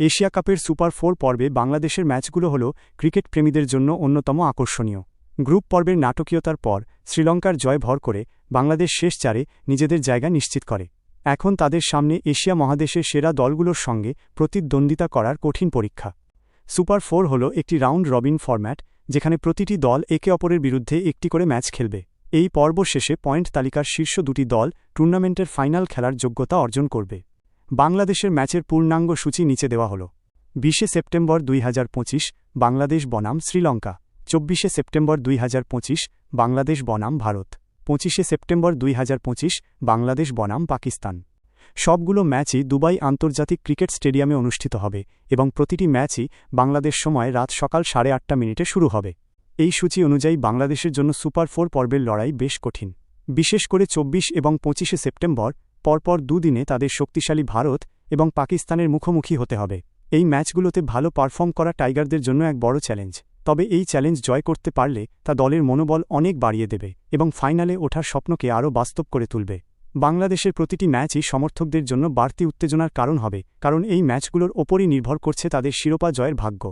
Asia কাপের super four পর্বে বাংলাদেশের ম্যাচগুলো হল ক্রিকেট প্রেমীদের জন্য অন্যতম আকর্ষণীয়। গ্রুপ পর্বের নাটকীয়তার পর শ্রীলঙ্কার জয় ভর করে বাংলাদেশ শেষ চারে নিজেদের জায়গা নিশ্চিত করে। এখন তাদের সামনে এশিয়া মহাদেশের সেরা দলগুলোর সঙ্গে প্রতিদ্বন্দ্বিতা করার কঠিন পরীক্ষা। সুপার ফোর হল একটি রাউন্ড রবিন ফরম্যাট, যেখানে প্রতিটি দল একে অপরের বিরুদ্ধে একটি করে ম্যাচ খেলবে। এই পর্ব শেষে পয়েন্ট তালিকার শীর্ষ দুটি দল টুর্নামেন্টের ফাইনাল খেলার যোগ্যতা অর্জন করবে। বাংলাদেশের ম্যাচের পূর্ণাঙ্গ সূচি নিচে দেওয়া হল। বিশে সেপ্টেম্বর দুই হাজার পঁচিশ, বাংলাদেশ বনাম শ্রীলঙ্কা। চব্বিশে সেপ্টেম্বর দুই হাজার পঁচিশ, বাংলাদেশ বনাম ভারত। পঁচিশে সেপ্টেম্বর দুই হাজার পঁচিশ, বাংলাদেশ বনাম পাকিস্তান। সবগুলো ম্যাচই দুবাই আন্তর্জাতিক ক্রিকেট স্টেডিয়ামে অনুষ্ঠিত হবে এবং প্রতিটি ম্যাচই বাংলাদেশ সময় রাত সকাল সাড়ে আটটা মিনিটে শুরু হবে। এই সূচি অনুযায়ী বাংলাদেশের জন্য সুপার ফোর পর্বের লড়াই বেশ কঠিন। বিশেষ করে চব্বিশ এবং পঁচিশে সেপ্টেম্বর পরপর দুদিনে তাদের শক্তিশালী ভারত এবং পাকিস্তানের মুখোমুখি হতে হবে। এই ম্যাচগুলোতে ভালো পারফর্ম করা টাইগারদের জন্য এক বড় চ্যালেঞ্জ। তবে এই চ্যালেঞ্জ জয় করতে পারলে তা দলের মনোবল অনেক বাড়িয়ে দেবে এবং ফাইনালে ওঠার স্বপ্নকে আরও বাস্তব করে তুলবে। বাংলাদেশের প্রতিটি ম্যাচই সমর্থকদের জন্য বাড়তি উত্তেজনার কারণ হবে, কারণ এই ম্যাচগুলোর ওপরই নির্ভর করছে তাদের শিরোপা জয়ের ভাগ্য।